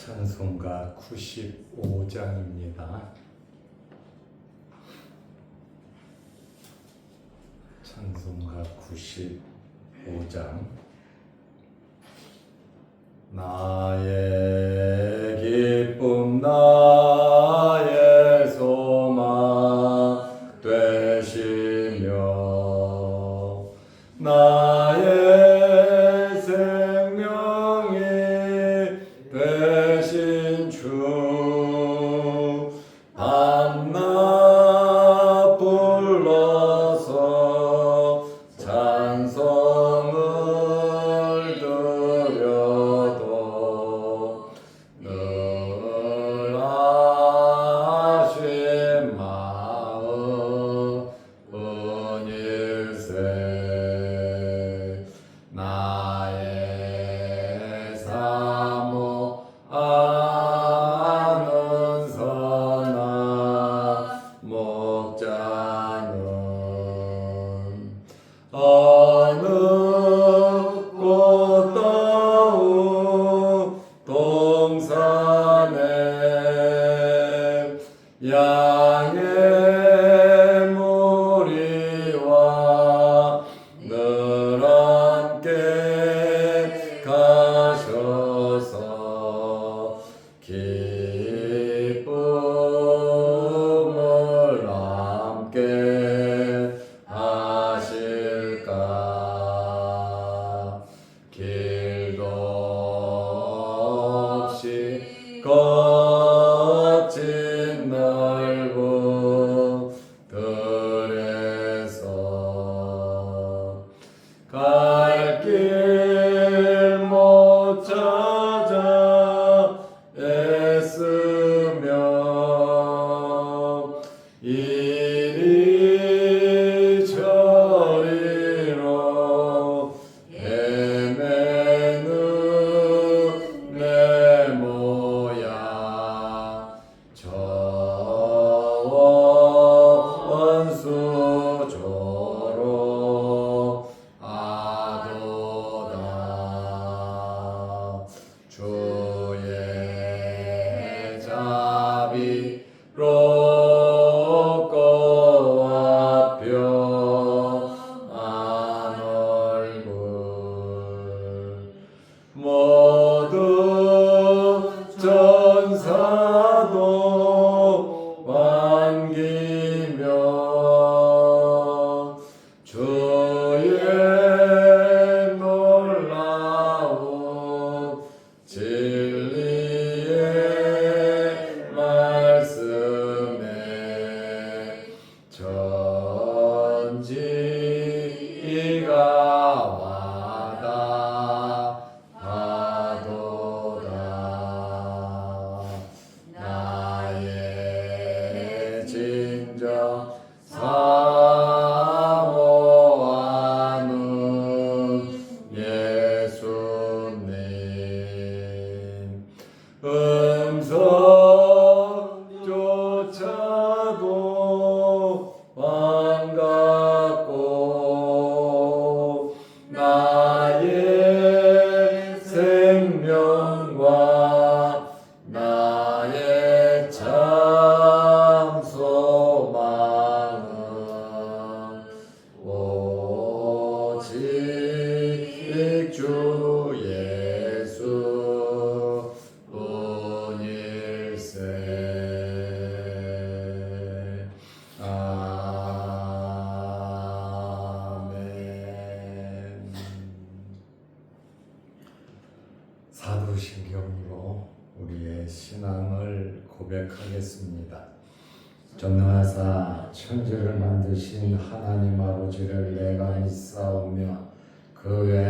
찬송가 95장입니다. 찬송가 95장 나의 어 자비 주 예수 뿐일세 아멘. 전능하사 천지를 만드신 하나님 아버지를 내가 믿사오며 그 외아들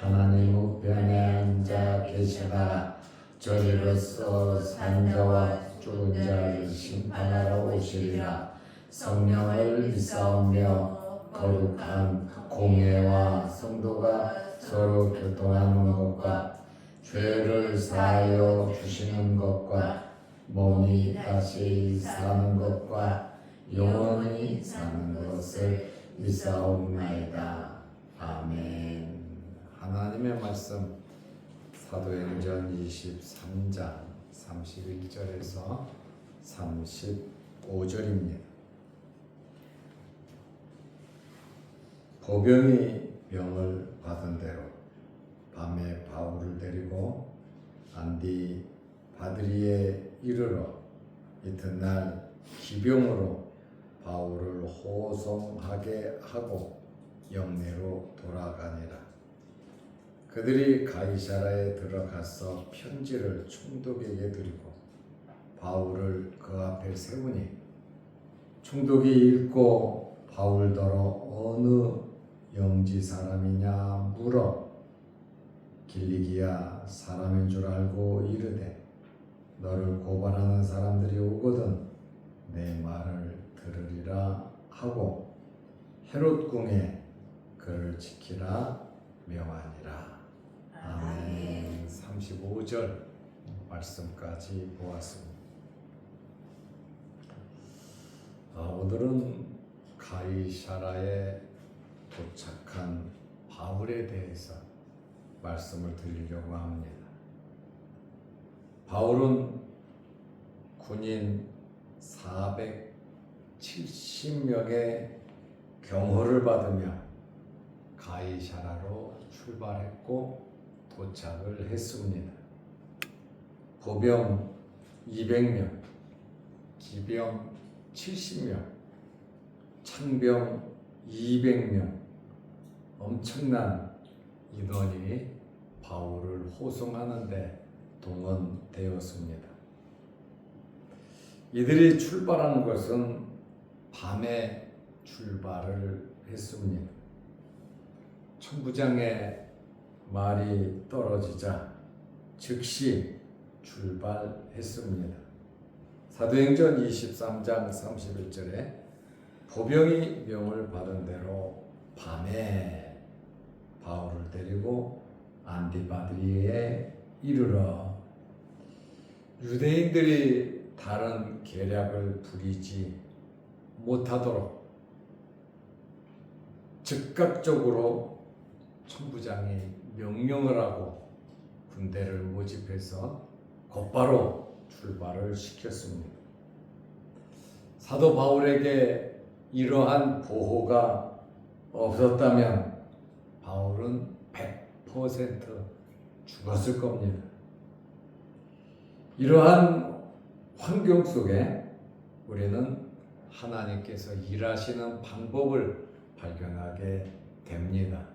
하나님 우편에 앉아 계시나 저리로서 산자와 죽은 자를 심판하러 오시리라 성령을 믿사오며 거룩한 공예와 성도가 서로 교통하는 것과 죄를 사하여 주시는 것과 몸이 다시 사는 것과 영원히 사는 것을 믿사옵나이다. 아멘. 하나님의 말씀 사도행전 23장 31절에서 35절입니다. 보병이 병을 받은 대로 밤에 바울을 데리고 안디 바드리에 이르러 이튿날 기병으로 바울을 호송하게 하고 영내로 돌아가니라. 그들이 가이사라에 들어가서 편지를 총독에게 드리고 바울을 그 앞에 세우니 총독이 읽고 바울더러 어느 영지 사람이냐 물어 길리기야 사람인 줄 알고 이르되 너를 고발하는 사람들이 오거든 내 말을 들으리라 하고 헤롯 궁에 그를 지키라 명하니라 아멘 35절 말씀까지 보았습니다 아, 오늘은 가이사라에 도착한 바울에 대해서 말씀을 드리려고 합니다. 바울은 군인 470명의 경호를 받으며 가이사라로 출발했고 도착을 했습니다. 보병 200명, 기병 70명, 창병 200명, 엄청난 인원이 바울을 호송하는데 동원되었습니다. 이들이 출발한 것은 밤에 출발을 했습니다. 천부장의 말이 떨어지자 즉시 출발했습니다. 사도행전 23장 31절에 보병이 명을 받은 대로 밤에 바울을 데리고 안디바드리에 이르러 유대인들이 다른 계략을 부리지 못하도록 즉각적으로 천부장이 명령을 하고 군대를 모집해서 곧바로 출발을 시켰습니다. 사도 바울에게 이러한 보호가 없었다면 바울은 100% 죽었을 겁니다. 이러한 환경 속에 우리는 하나님께서 일하시는 방법을 발견하게 됩니다.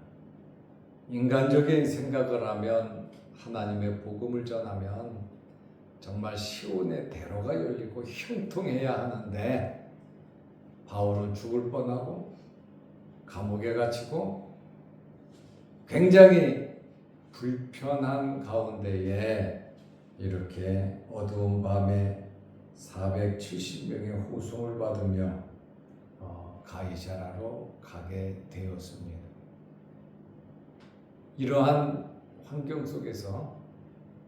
인간적인 생각을 하면 하나님의 복음을 전하면 정말 시온의 대로가 열리고 형통해야 하는데 바울은 죽을 뻔하고 감옥에 갇히고 굉장히 불편한 가운데에 이렇게 어두운 밤에 470명의 호송을 받으며 어, 가이사라로 가게 되었습니다. 이러한 환경 속에서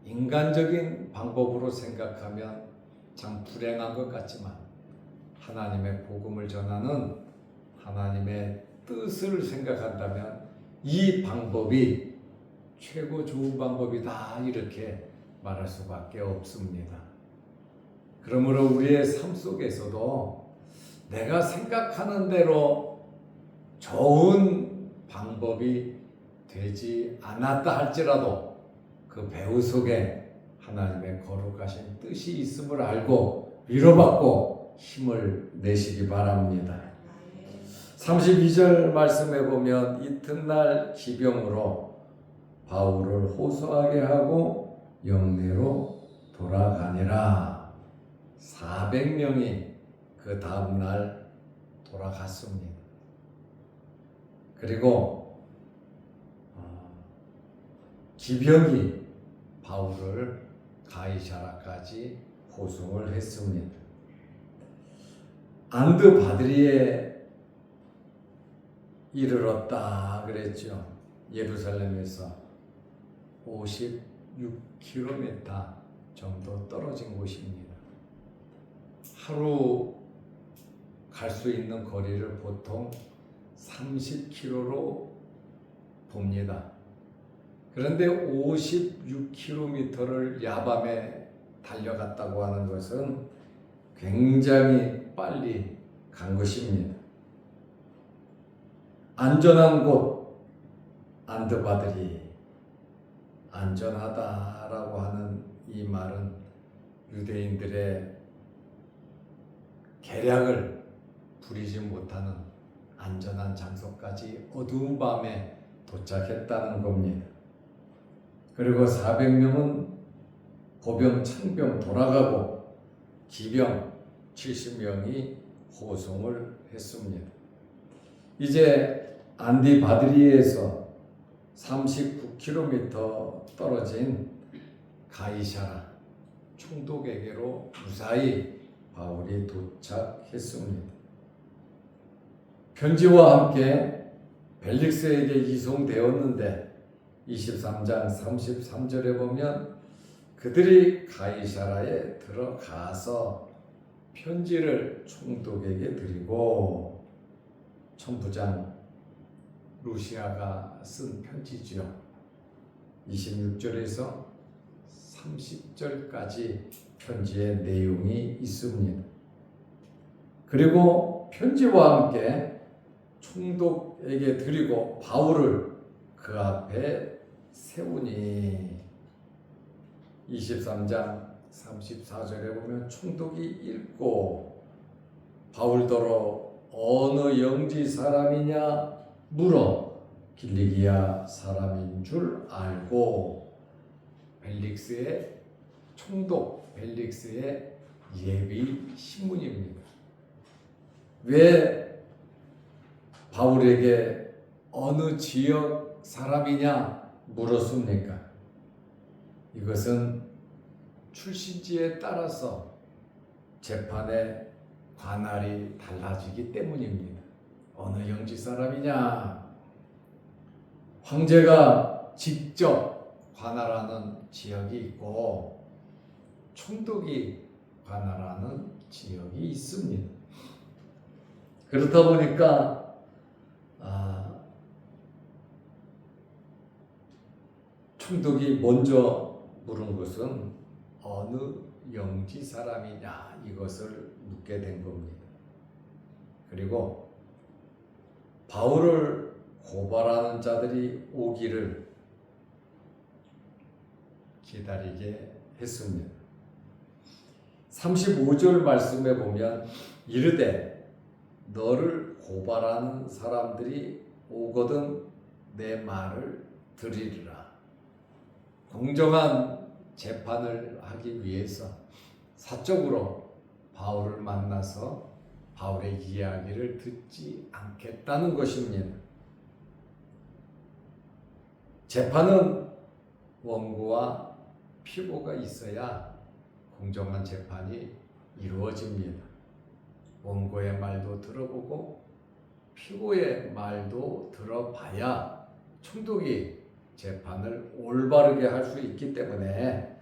인간적인 방법으로 생각하면 참 불행한 것 같지만 하나님의 복음을 전하는 하나님의 뜻을 생각한다면 이 방법이 최고 좋은 방법이다 이렇게 말할 수밖에 없습니다. 그러므로 우리의 삶 속에서도 내가 생각하는 대로 좋은 방법이 되지 않았다 할지라도 그 배후 속에 하나님의 거룩하신 뜻이 있음을 알고 위로받고 힘을 내시기 바랍니다. 32절 말씀해 보면 이튿날 기병으로 바울을 호소하게 하고 영내로 돌아가니라 400명이 그 다음 날 돌아갔습니다. 그리고 어, 기병이 바울을 가이사라까지 호송을 했습니다. 안드 바드리에 이르렀다 그랬죠. 예루살렘에서 56km 정도 떨어진 곳입니다. 하루 갈 수 있는 거리를 보통 30km로 봅니다. 그런데 56km를 야밤에 달려갔다고 하는 것은 굉장히 빨리 간 것입니다. 안전한 곳 안드바들이 안전하다라고 하는 이 말은 유대인들의 계략을 부리지 못하는 안전한 장소까지 어두운 밤에 도착했다는 겁니다. 그리고 400명은 보병, 창병 돌아가고 기병 70명이 호송을 했습니다. 이제 안디 바드리에서 39km 떨어진 가이샤라 총독에게로 무사히 바울이 도착했습니다. 편지와 함께 벨릭스에게 이송되었는데 23장 33절에 보면 그들이 가이사라에 들어가서 편지를 총독에게 드리고 천부장 루시아가 쓴 편지지요. 26절에서 30절까지 편지의 내용이 있습니다. 그리고 편지와 함께 총독에게 드리고 바울을 그 앞에 세우니 23장 34절에 보면 총독이 읽고 바울더러 어느 영지 사람이냐 물어 길리기아 사람인 줄 알고 벨릭스의 총독 벨릭스의 예비 신문입니다. 왜 바울에게 어느 지역 사람이냐 물었습니까? 이것은 출신지에 따라서 재판의 관할이 달라지기 때문입니다. 어느 영지 사람이냐? 황제가 직접 관할하는 지역이 있고 총독이 관할하는 지역이 있습니다. 그렇다 보니까 아, 총독이 먼저 물은 것은 어느 영지 사람이냐 이것을 묻게 된 겁니다. 그리고 바울을 고발하는 자들이 오기를 기다리게 했습니다. 35절 말씀에 보면 이르되 너를 고발하는 사람들이 오거든 내 말을 들으리라. 공정한 재판을 하기 위해서 사적으로 바울을 만나서 바울의 이야기를 듣지 않겠다는 것입니다. 재판은 원고와 피고가 있어야 공정한 재판이 이루어집니다. 원고의 말도 들어보고 피고의 말도 들어봐야 총독이 재판을 올바르게 할 수 있기 때문에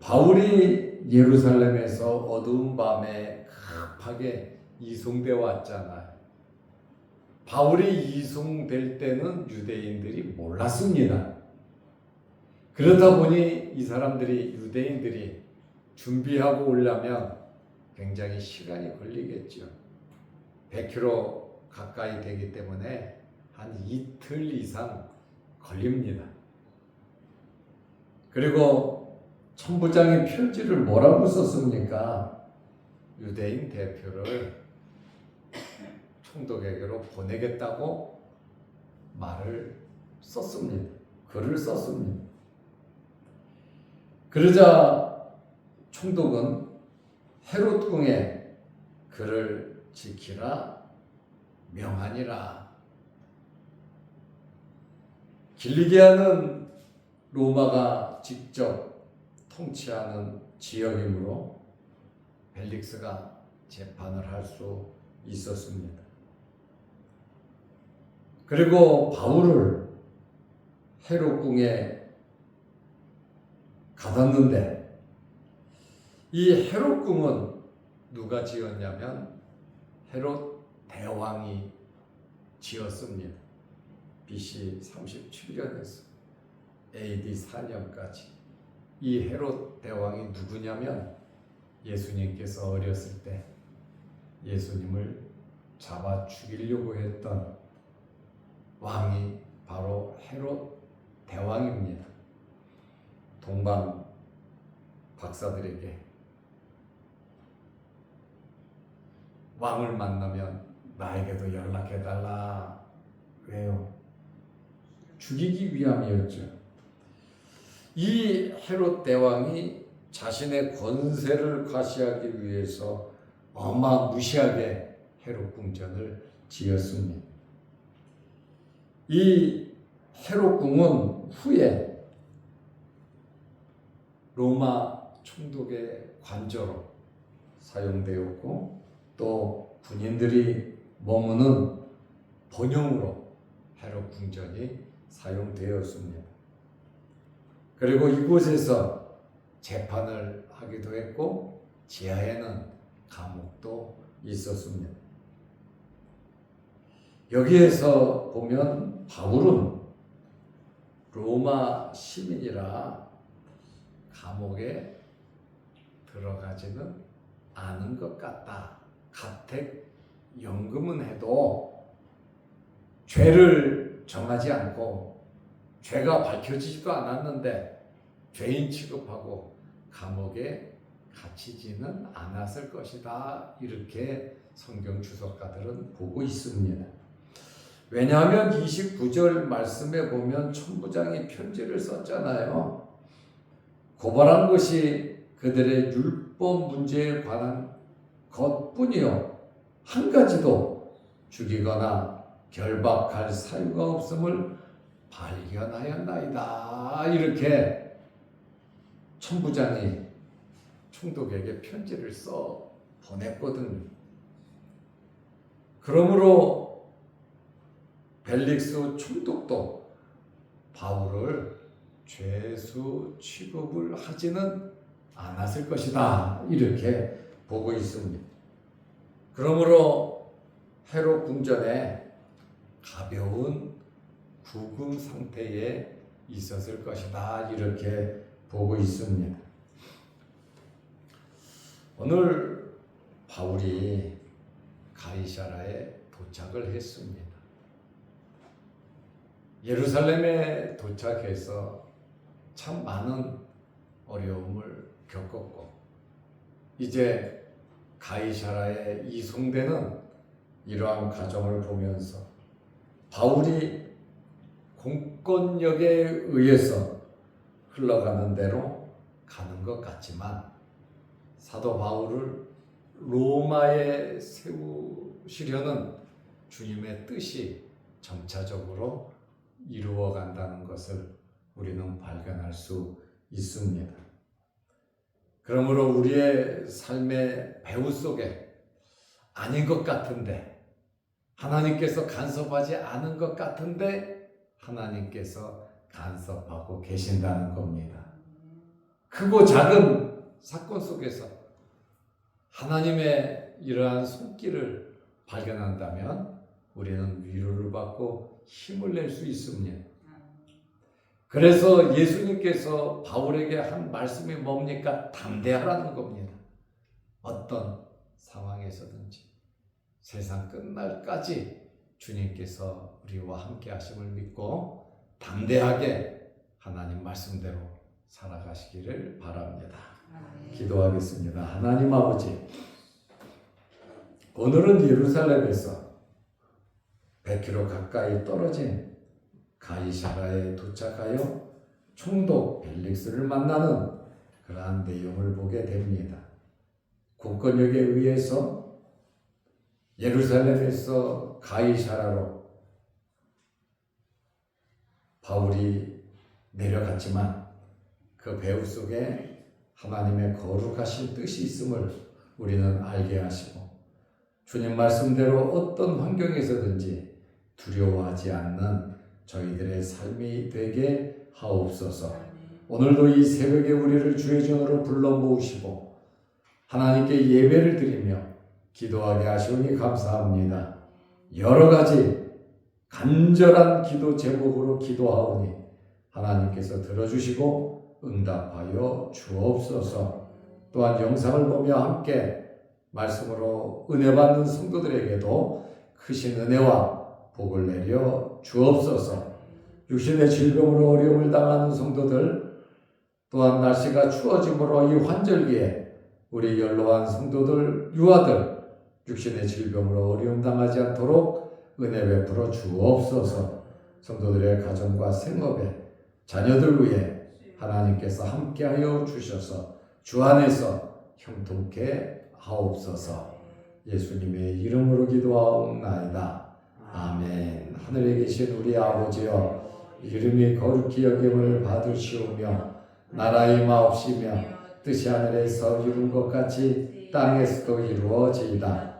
바울이 예루살렘에서 어두운 밤에 급하게 이송돼 왔잖아요. 바울이 이송될 때는 유대인들이 몰랐습니다. 그러다 보니 이 사람들이 유대인들이 준비하고 오려면 굉장히 시간이 걸리겠죠. 100km 가까이 되기 때문에 한 이틀 이상 걸립니다. 그리고 천부장이 편지를 뭐라고 썼습니까? 유대인 대표를 총독에게로 보내겠다고 말을 썼습니다. 글을 썼습니다. 그러자 총독은 헤롯 궁에 그를 지키라 명하니라. 길리기아는 로마가 직접 통치하는 지역이므로 벨릭스가 재판을 할 수 있었습니다. 그리고 바울을 헤롯궁에 가뒀는데 이 헤롯궁은 누가 지었냐면 헤롯 대왕이 지었습니다. BC 37년에서 AD 4년까지 이 헤롯 대왕이 누구냐면 예수님께서 어렸을 때 예수님을 잡아 죽이려고 했던 왕이 바로 헤롯 대왕입니다. 동방 박사들에게 왕을 만나면 나에게도 연락해 달라. 왜요? 죽이기 위함이었죠. 이 헤롯 대왕이 자신의 권세를 과시하기 위해서 어마무시하게 헤롯 궁전을 지었습니다. 이 헤롯 궁은 후에 로마 총독의 관저로 사용되었고 또 군인들이 머무는 본영으로 헤롯 궁전이 사용되었습니다. 그리고 이곳에서 재판을 하기도 했고 지하에는 감옥도 있었습니다. 여기에서 보면 바울은 로마 시민이라 감옥에 들어가지는 않은 것 같다. 가택 연금은 해도 죄를 정하지 않고 죄가 밝혀지지도 않았는데 죄인 취급하고 감옥에 갇히지는 않았을 것이다. 이렇게 성경 주석가들은 보고 있습니다. 왜냐하면 29절 말씀에 보면 천부장이 편지를 썼잖아요. 고발한 것이 그들의 율법 문제에 관한 것뿐이요. 한 가지도 죽이거나 결박할 사유가 없음을 발견하였나이다. 이렇게 천부장이 총독에게 편지를 써 보냈거든요. 그러므로 벨릭스 총독도 바울을 죄수 취급을 하지는 않았을 것이다. 이렇게 보고 있습니다. 그러므로 헤롯 궁전에 가벼운 구금 상태에 있었을 것이다. 이렇게 보고 있습니다. 오늘 바울이 가이사라에 도착을 했습니다. 예루살렘에 도착해서 참 많은 어려움을 겪었고 이제 가이사라에 이송되는 이러한 과정을 보면서 바울이 공권력에 의해서 흘러가는 대로 가는 것 같지만 사도 바울을 로마에 세우시려는 주님의 뜻이 점차적으로 이루어 간다는 것을 우리는 발견할 수 있습니다. 그러므로 우리의 삶의 배후 속에 아닌 것 같은데 하나님께서 간섭하지 않은 것 같은데 하나님께서 간섭하고 계신다는 겁니다. 크고 작은 사건 속에서 하나님의 이러한 손길을 발견한다면 우리는 위로를 받고 힘을 낼 수 있습니다. 그래서 예수님께서 바울에게 한 말씀이 뭡니까? 담대하라는 겁니다. 어떤 상황에서든지 세상 끝날까지 주님께서 우리와 함께 하심을 믿고 담대하게 하나님 말씀대로 살아가시기를 바랍니다. 기도하겠습니다. 하나님 아버지, 오늘은 예루살렘에서 100km 가까이 떨어진 가이사라에 도착하여 총독 벨릭스를 만나는 그러한 내용을 보게 됩니다. 공권력에 의해서 예루살렘에서 가이사라로 바울이 내려갔지만 그 배후 속에 하나님의 거룩하신 뜻이 있음을 우리는 알게 하시고 주님 말씀대로 어떤 환경에서든지 두려워하지 않는 저희들의 삶이 되게 하옵소서. 오늘도 이 새벽에 우리를 주의 전으로 불러 모으시고 하나님께 예배를 드리며 기도하게 하시오니 감사합니다. 여러 가지 간절한 기도 제목으로 기도하오니 하나님께서 들어주시고 응답하여 주옵소서. 또한 영상을 보며 함께 말씀으로 은혜 받는 성도들에게도 크신 은혜와 복을 내려 주옵소서. 육신의 질병으로 어려움을 당하는 성도들 또한 날씨가 추워짐으로 이 환절기에 우리 연로한 성도들 유아들 육신의 질병으로 어려움 당하지 않도록 은혜 베풀어 주옵소서. 성도들의 가정과 생업에 자녀들 위해 하나님께서 함께하여 주셔서 주 안에서 형통케 하옵소서. 예수님의 이름으로 기도하옵나이다. 아멘. 하늘에 계신 우리 아버지여 이름이 거룩히 여김을 받으시오며 나라의 마옵시며 뜻이 하늘에서 이룬 것 같이 땅에서도 이루어지이다.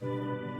Thank you.